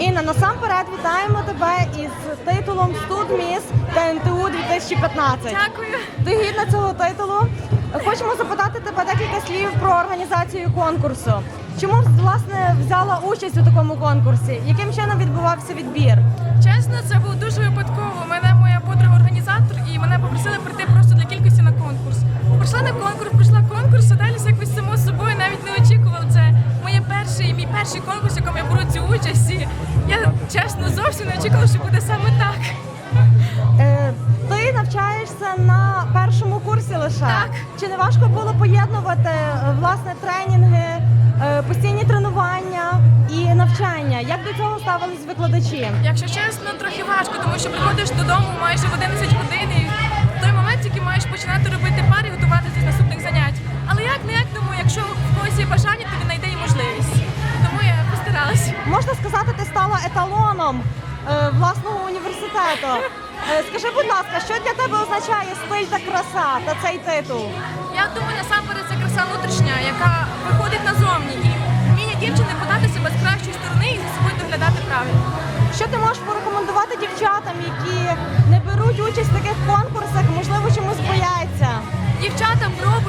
Інна, насамперед вітаємо тебе із титулом Студміс ТНТУ 2015. Дякую. Ти гідна цього титулу. Хочемо запитати тебе декілька слів про організацію конкурсу. Чому власне взяла участь у такому конкурсі? Яким чином відбувався відбір? Чесно, це було дуже випадково. Мене моя подруга організатор і мене попросили прийти просто для кількості на конкурс. Прийшла на конкурс, прийшла конкурс, а далі якось само собою навіть не очікувала. Це моє перший, мій перший конкурс, в якому я беру цю участь. І чесно зовсім не очікувала, що буде саме так. Е, ти навчаєшся на першому курсі лише. Так. Чи не важко було поєднувати е, власне тренінги, е, постійні тренування і навчання? Як до цього ставились викладачі? Якщо чесно, трохи важко, тому що приходиш додому майже в 11 годин і Можна сказати, ти стала еталоном е, власного університету. Е, скажи, будь ласка, що для тебе означає стиль та краса та цей титул? Я думаю, насамперед це краса внутрішня, яка виходить назовні і вміння дівчини подати себе з кращої сторони і за собою доглядати правильно. Що ти можеш порекомендувати дівчатам, які не беруть участь в таких конкурсах, можливо, чомусь бояться? Дівчата, пробуйте,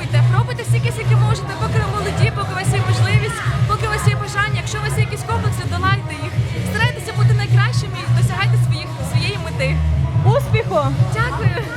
Успіху! Дякую!